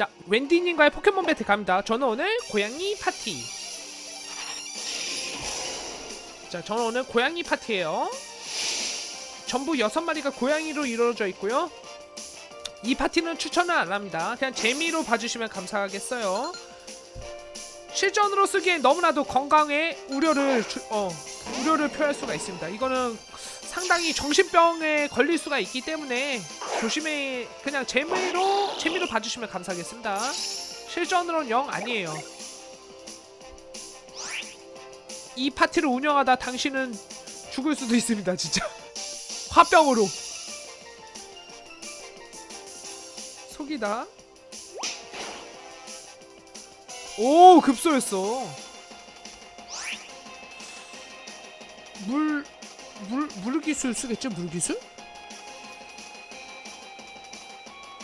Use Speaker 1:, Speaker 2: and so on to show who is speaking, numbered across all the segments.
Speaker 1: 자, 웬디님과의 포켓몬 배틀 갑니다. 저는 오늘 고양이 파티. 자, 저는 오늘 고양이 파티예요. 전부 여섯 마리가 고양이로 이루어져 있고요. 이 파티는 추천을 안 합니다. 그냥 재미로 봐주시면 감사하겠어요. 실전으로 쓰기엔 너무나도 건강에 우려를 주, 어, 우려를 표할 수가 있습니다. 이거는 상당히 정신병에 걸릴 수가 있기 때문에 조심해 그냥 재미로 재미로 봐주시면 감사하겠습니다. 실전으로는 영 아니에요. 이 파티를 운영하다 당신은 죽을 수도 있습니다, 진짜. 화병으로. 속이다. 오, 급소였어. 물, 물, 물기술 쓰겠죠? 물기술?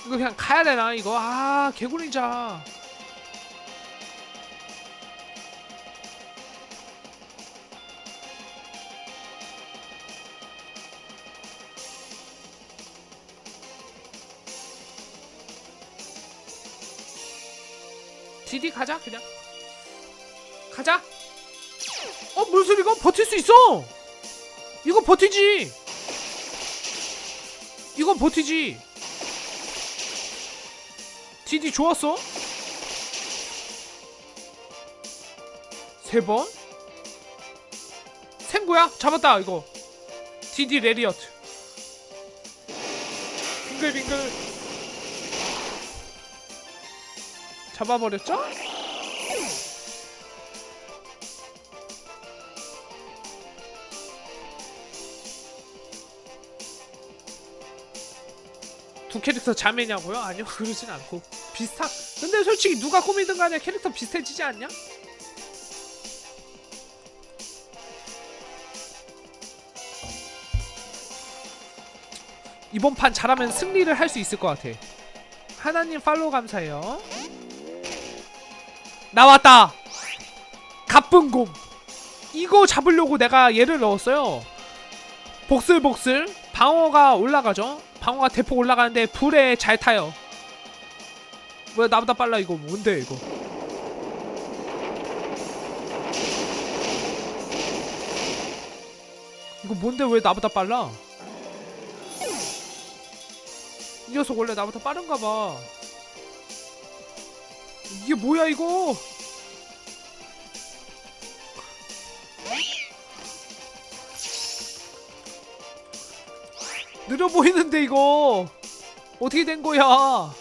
Speaker 1: 이거 그냥 가야 되나, 이거? 아, 개구리자. 디디 가자, 그냥. 가자. 어, 물술 이거 버틸 수 있어! 이거 버티지! 이건 버티지! 디디 좋았어? 세 번? 생구야? 잡았다 이거 디디 레리어트 빙글빙글 잡아버렸죠? 두 캐릭터 자매냐고요? 아니요 그러진 않고. 비슷하 근데 솔직히 누가 꾸미든 간에 캐릭터 비슷해지지 않냐? 이번 판 잘하면 승리를 할 수 있을 것 같아. 하나님 팔로우 감사해요. 나왔다! 갑분곰 이거 잡으려고 내가 얘를 넣었어요. 복슬복슬 방어가 올라가죠 방어가 대폭 올라가는데 불에 잘 타요. 왜 나보다 빨라 이거. 뭔데 이거? 이거 뭔데 왜 나보다 빨라? 이 녀석 원래 나보다 빠른가 봐. 이게 뭐야 이거 느려 보이는데 이거. 어떻게 된 거야?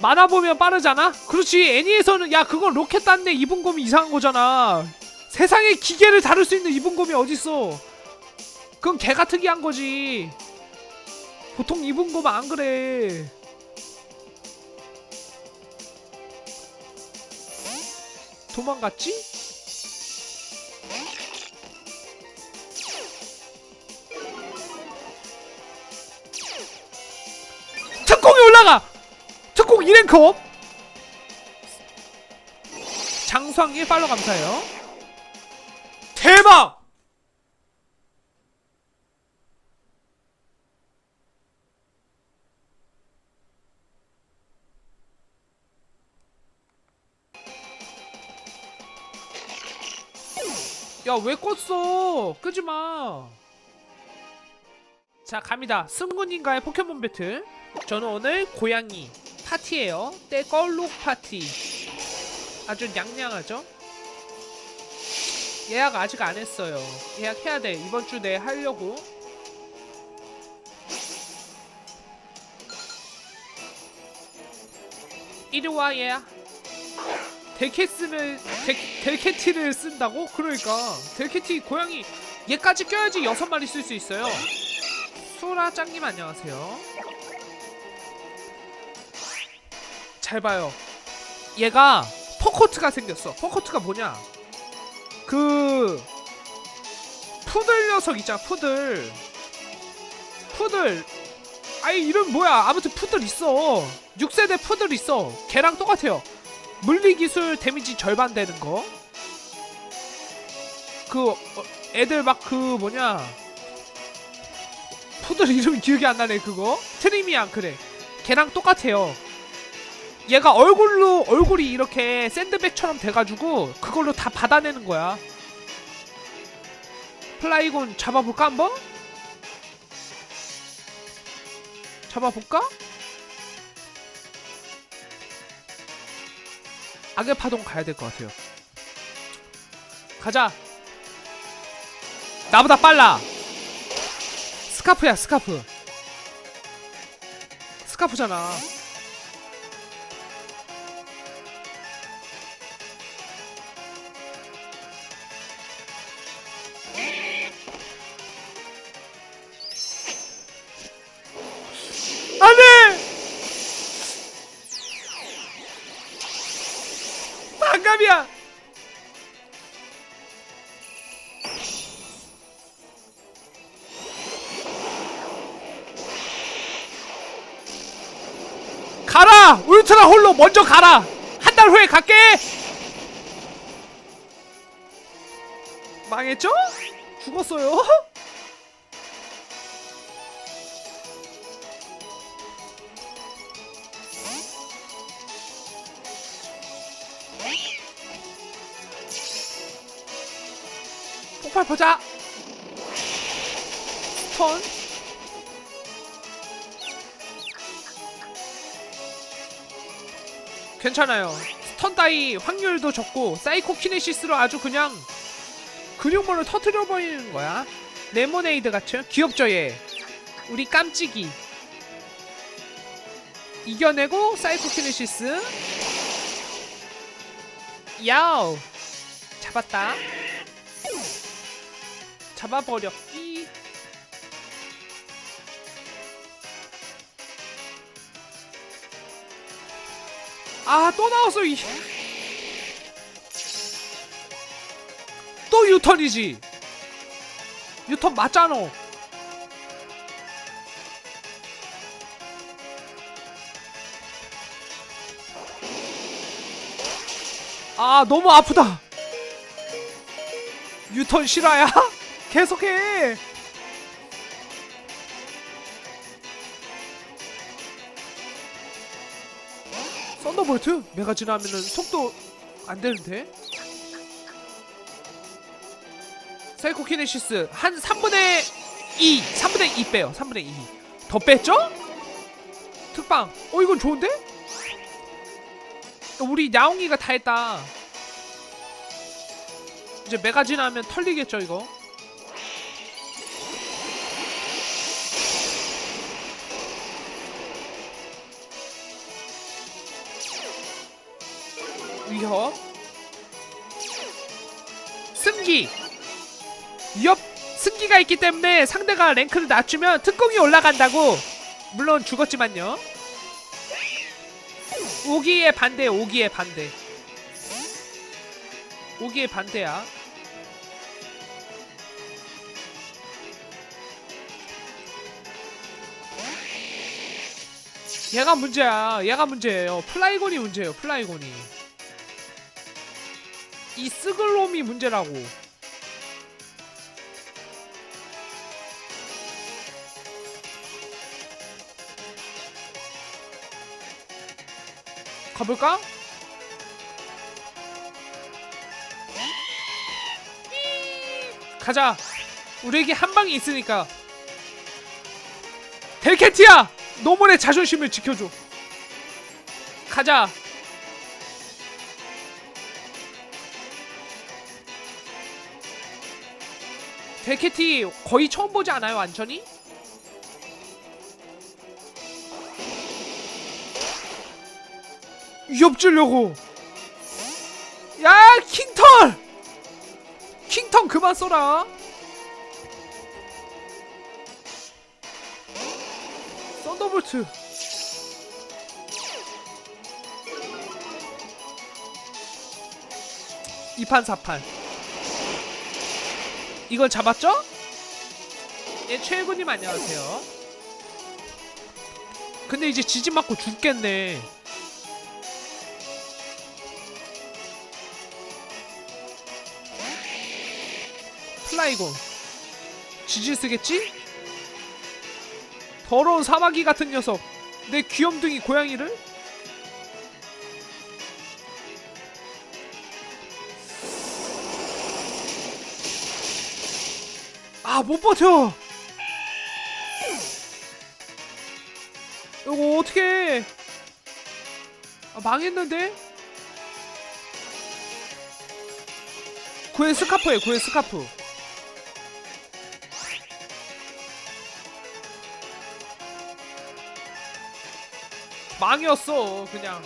Speaker 1: 만화 보면 빠르잖아? 그렇지. 애니에서는 야 그건 로켓 딴데 이분검이 이상한 거잖아. 세상에 기계를 다룰 수 있는 이분검이 어딨어? 그건 개가 특이한 거지. 보통 이분검 안 그래. 도망갔지? 특공 2랭크업! 장수왕님 팔로 감사해요. 대박! 야, 왜 껐어? 끄지 마. 자, 갑니다. 승군님과의 포켓몬 배틀. 저는 오늘 고양이 파티예요. 떼걸록 파티. 아주 냥냥하죠? 예약 아직 안 했어요. 예약해야 돼. 이번 주 내에 하려고. 이리 와 얘야. 델캐스를 델, 델캐티를 쓴다고? 그러니까 델캐티 고양이 얘까지 껴야지 여섯 마리 쓸 수 있어요. 수라 짱님 안녕하세요. 잘 봐요. 얘가 퍼코트가 생겼어. 퍼코트가 뭐냐? 그 푸들 녀석 있잖아. 푸들. 푸들. 아이 이름 뭐야? 아무튼 푸들 있어. 6세대 푸들 있어. 걔랑 똑같아요. 물리 기술 데미지 절반 되는 거. 그 어, 애들 막 그 뭐냐? 푸들 이름 기억이 안 나네 그거. 트리미안 그래. 걔랑 똑같아요. 얘가 얼굴로 얼굴이 이렇게 샌드백처럼 돼가지고 그걸로 다 받아내는 거야. 플라이곤 잡아볼까 한번? 잡아볼까? 악의 파동 가야 될 것 같아요. 가자. 나보다 빨라. 스카프야 스카프. 스카프잖아. 울트라 홀로 먼저 가라! 한 달 후에 갈게! 망했죠? 죽었어요? 폭발 보자! 스톤 괜찮아요. 스턴 따위 확률도 적고 사이코 키네시스로 아주 그냥 근육물을 터트려 버리는 거야. 레모네이드 같죠? 귀엽죠 얘. 우리 깜찍이. 이겨내고 사이코 키네시스. 야우. 잡았다. 잡아버렸기. 아 또 나왔어 이. 또 유턴이지. 유턴 맞잖아. 아 너무 아프다. 유턴 실화야? 계속해. 썬더볼트? 메가 지나면은 속도 안 되는데? 사이코 키네시스 한 3분의 2 3분의 2 빼요 3분의 2 더 뺐죠? 특방 어 이건 좋은데? 우리 야옹이가 다 했다 이제 메가 지나면 털리겠죠 이거 위협. 승기. 위협 승기가 있기 때문에 상대가 랭크를 낮추면 특공이 올라간다고. 물론 죽었지만요. 오기의 반대 오기의 반대. 오기의 반대야. 얘가 문제야. 얘가 문제예요. 플라이곤이 문제예요 플라이곤이 이 스글롬이 문제라고. 가볼까? 가자. 우리에게 한 방이 있으니까. 델캐티야 노멀의 자존심을 지켜줘. 가자 델캐티 거의 처음 보지 않아요 완전히? 위협주려고. 야 킹턴! 킹턴 그만 써라. 썬더볼트. 이판사판 이걸 잡았죠? 예, 최일구님 안녕하세요 근데 이제 지진 맞고 죽겠네 플라이곤 지진 쓰겠지? 더러운 사마귀 같은 녀석 내 귀염둥이 고양이를? 못 버텨! 이거 어떻게 아, 망했는데? 구의 스카프에 구의 스카프 망이었어 그냥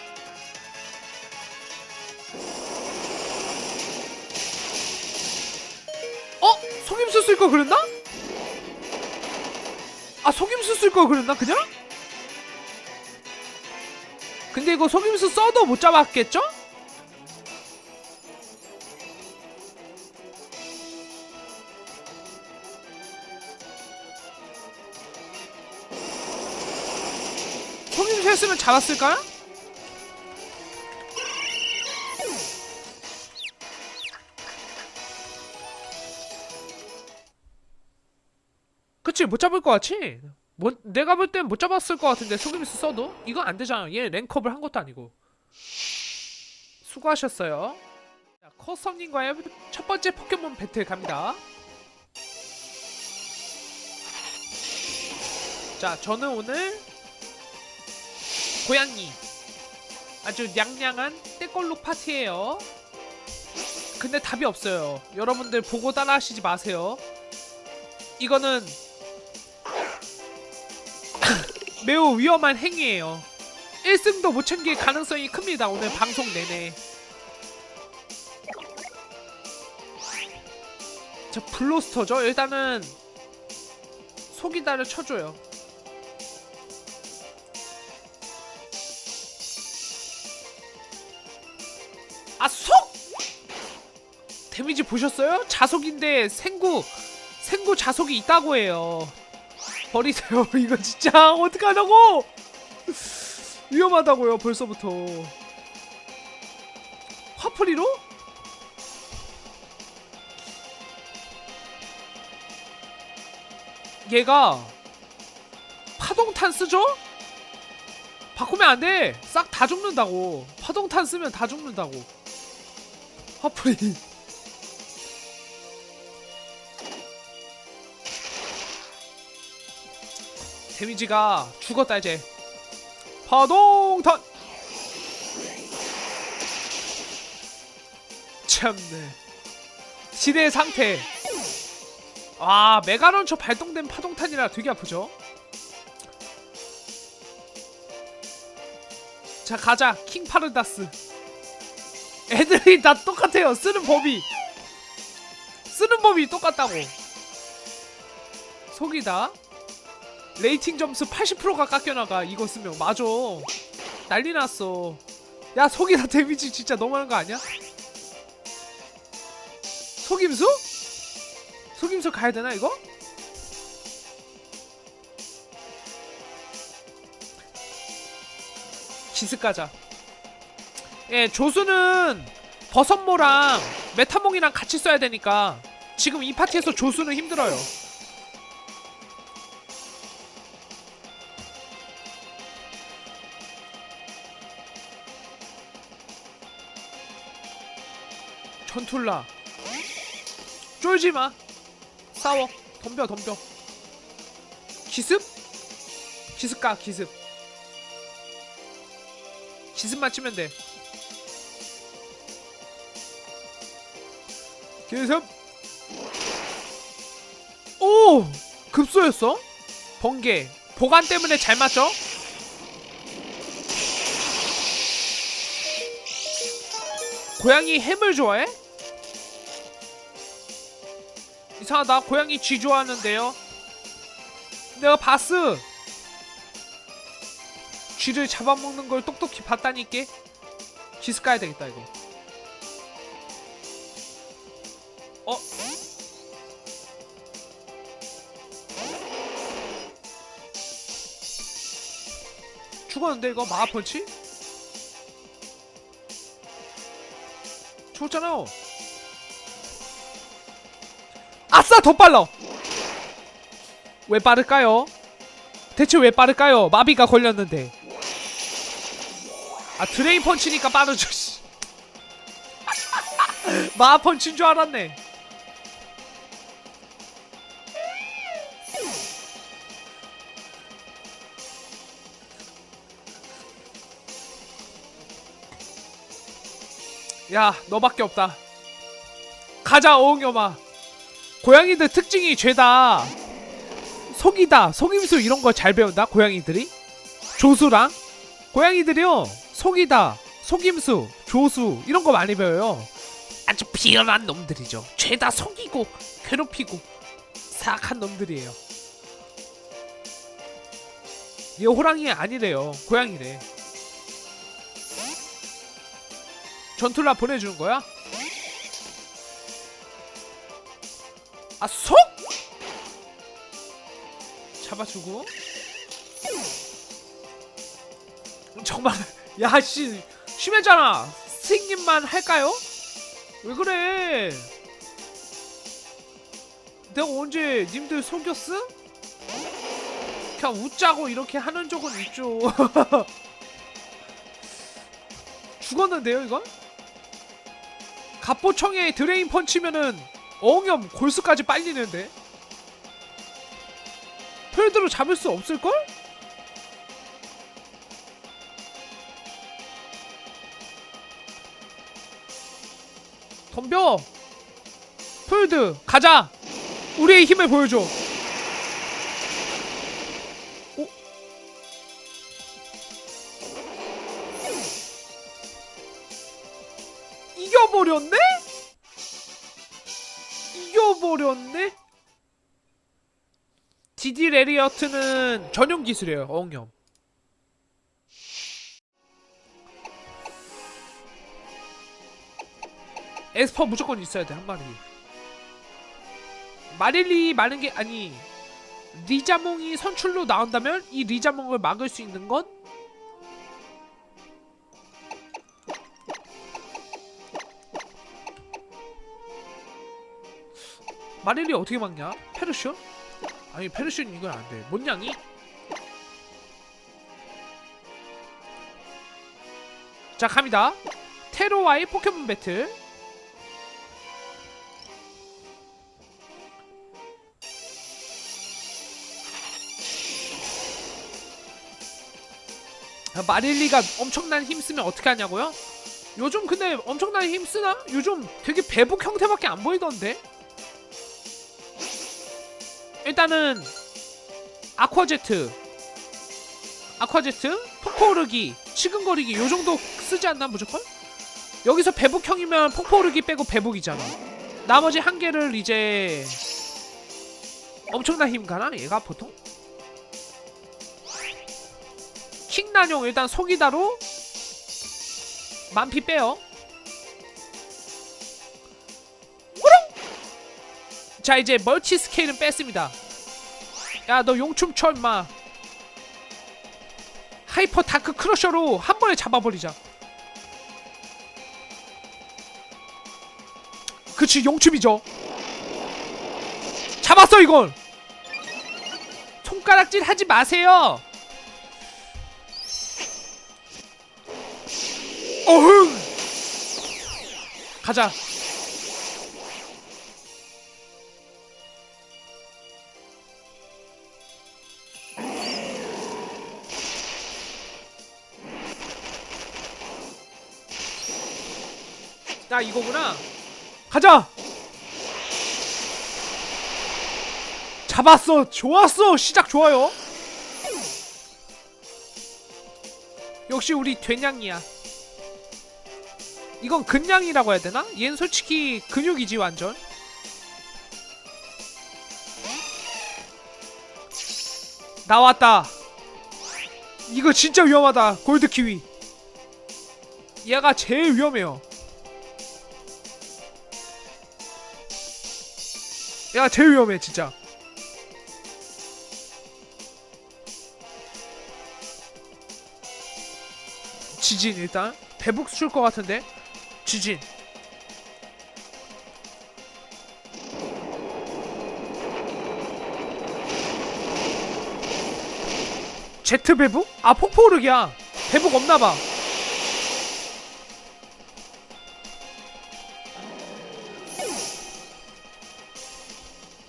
Speaker 1: 어? 속임수 쓸거 그랬나? 아 속임수 쓸거 그랬나 그냥? 근데 이거 속임수 써도 못 잡았겠죠? 속임수 했으면 잡았을까요? 그치 못 잡을 것 같지? 뭐, 내가 볼 땐 못 잡았을 것 같은데 속임수 써도? 이건 안 되잖아. 얘 랭크업을 한 것도 아니고. 수고하셨어요. 자, 커썸님과의 첫 번째 포켓몬 배틀 갑니다. 자 저는 오늘 고양이. 아주 냥냥한 떼꼴룩 파티예요. 근데 답이 없어요. 여러분들 보고 따라 하시지 마세요. 이거는 매우 위험한 행위예요. 1승도 못 챙길 가능성이 큽니다 오늘 방송 내내. 저 블로스터죠? 일단은 속이다를 쳐줘요. 아 속! 데미지 보셨어요? 자속인데 생구 생구 자속이 있다고 해요 버리세요. 이거 진짜 어떡하냐고! 위험하다고요 벌써부터. 화풀이로? 얘가 파동탄 쓰죠? 바꾸면 안 돼! 싹 다 죽는다고. 파동탄 쓰면 다 죽는다고. 화풀이 데미지가 죽었다 이제. 파동탄! 참네. 지뢰 상태. 아 메가런처 발동된 파동탄이라 되게 아프죠? 자 가자. 킹파르다스. 애들이 다 똑같아요. 쓰는 법이. 쓰는 법이 똑같다고. 속이다 레이팅 점수 80%가 깎여나가 이거 쓰면 맞아 난리 났어 야 속이다 데미지 진짜 너무하는 거 아니야? 속임수? 속임수 가야 되나 이거? 기습 가자 예 조수는 버섯모랑 메타몽이랑 같이 써야 되니까 지금 이 파티에서 조수는 힘들어요 전툴라. 쫄지마. 싸워. 덤벼 덤벼. 기습? 기습 가 기습. 기습만 치면 돼. 기습. 오! 급소였어? 번개. 보관 때문에 잘 맞죠? 고양이 햄을 좋아해? 이상하다 고양이 쥐 좋아하는데요. 내가 봤어. 쥐를 잡아먹는 걸 똑똑히 봤다니까. 기스 까야 되겠다 이거. 어? 죽었는데 이거 마하펀치? 죽었잖아 아싸 더 빨라 왜 빠를까요? 대체 왜 빠를까요? 마비가 걸렸는데. 아 드레인 펀치니까 빠르죠. 씨. 마하 펀치인 줄 알았네. 야, 너밖에 없다. 가자, 어흥여마. 고양이들 특징이 죄다. 속이다, 속임수 이런 거 잘 배운다. 고양이들이. 조수랑 고양이들이요. 속이다, 속임수, 조수 이런 거 많이 배워요. 아주 비열한 놈들이죠. 죄다 속이고 괴롭히고 사악한 놈들이에요. 얘 호랑이 아니래요. 고양이래. 전투라 보내주는 거야? 아 속? 잡아주고 정말 야씨 심했잖아 스팅님만 할까요? 왜 그래 내가 언제 님들 속였어? 그냥 웃자고 이렇게 하는 적은 있죠 죽었는데요 이건? 갑보청에 드레인 펀치면은 어흥염 골수까지 빨리는데 펠드로 잡을 수 없을걸? 덤벼 펠드 가자 우리의 힘을 보여줘 어? 이겨버렸네? 이겨버렸네? 디디 레리어트는 전용 기술이에요 어흥염 에스퍼 무조건 있어야 돼 한 마리 마릴리 많은 게 아니 리자몽이 선출로 나온다면 이 리자몽을 막을 수 있는 건 마릴리 어떻게 막냐? 페르션? 아니 페르션 이건 안돼 못냥이? 자 갑니다 테로와의 포켓몬 배틀 아, 마릴리가 엄청난 힘 쓰면 어떻게 하냐고요? 요즘 근데 엄청난 힘 쓰나? 요즘 되게 배북 형태밖에 안 보이던데? 일단은 아쿠아제트 아쿠아제트 폭포오르기 치근거리기 요 정도 쓰지 않나 무조건? 여기서 배북형이면 폭포오르기 빼고 배북이잖아 나머지 한 개를 이제 엄청난 힘 가나 얘가 보통? 킹난용 일단 속이다로 만피 빼요 자 이제 멀티 스케일은 뺐습니다. 야 너 용춤 춰 임마. 하이퍼 다크 크러셔로 한 번에 잡아버리자. 그치 용춤이죠. 잡았어 이걸. 손가락질 하지 마세요. 어흥! 가자 야 이거구나. 가자! 잡았어! 좋았어! 시작 좋아요! 역시 우리 된양이야. 이건 근양이라고 해야 되나? 얘는 솔직히 근육이지 완전. 나왔다. 이거 진짜 위험하다 골드 키위. 얘가 제일 위험해요 얘가 제일 위험해 진짜. 지진 일단. 배북 줄것 같은데? 지진. 제트 배북? 아 폭포르기야. 배북 없나봐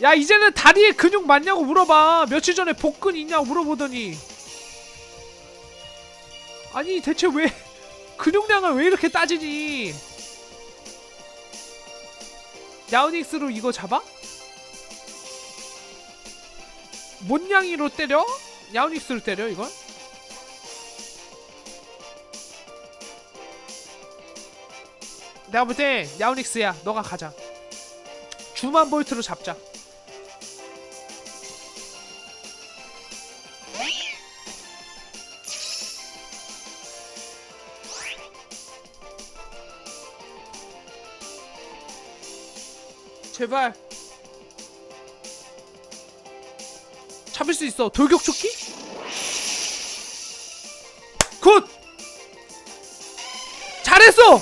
Speaker 1: 야 이제는 다리에 근육 많냐고 물어봐 며칠 전에 복근 있냐고 물어보더니 아니 대체 왜 근육량을 왜 이렇게 따지니 야우닉스로 이거 잡아? 몬냥이로 때려? 야우닉스로 때려 이건? 내가 볼 때 야우닉스야 너가 가자 주만 볼트로 잡자 제발 잡을 수 있어 돌격 조끼? 굿! 잘했어!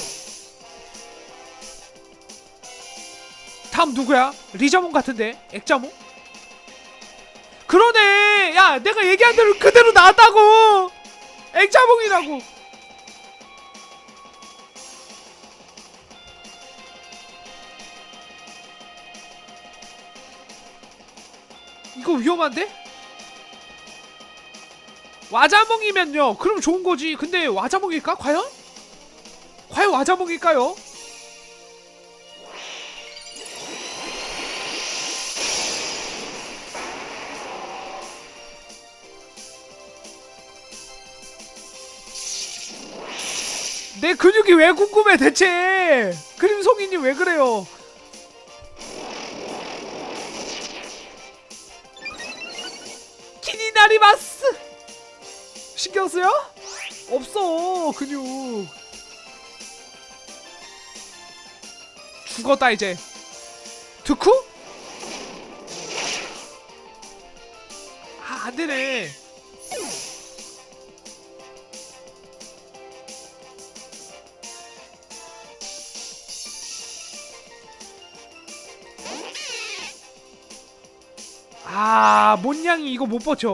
Speaker 1: 다음 누구야? 리자몽 같은데? 액자몽? 그러네! 야 내가 얘기한 대로 그대로 나왔다고! 액자몽이라고! 이거 위험한데? 와자몽이면요 그럼 좋은 거지 근데 와자몽일까 과연? 과연 와자몽일까요? 내 근육이 왜 궁금해 대체 그림송이님 왜 그래요 키니나리마스 신경 쓰여? 없어 근육 죽었다 이제 두쿠? 아 안되네 아 몬냥이 이거 못 버텨.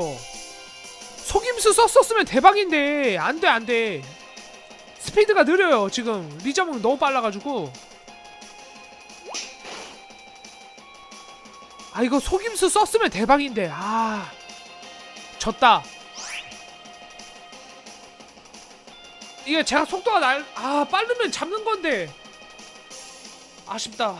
Speaker 1: 속임수 썼었으면 대박인데. 안돼 안돼. 스피드가 느려요 지금. 리자몽 너무 빨라가지고. 아 이거 속임수 썼으면 대박인데. 아 졌다. 이게 제가 속도가 날 아 빠르면 잡는 건데. 아쉽다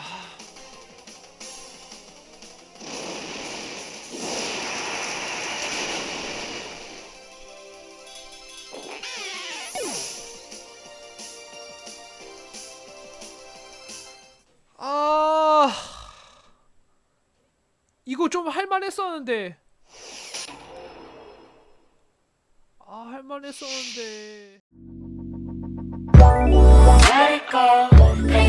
Speaker 1: 할만 했었는데 아 할만 했었는데
Speaker 2: Let it go.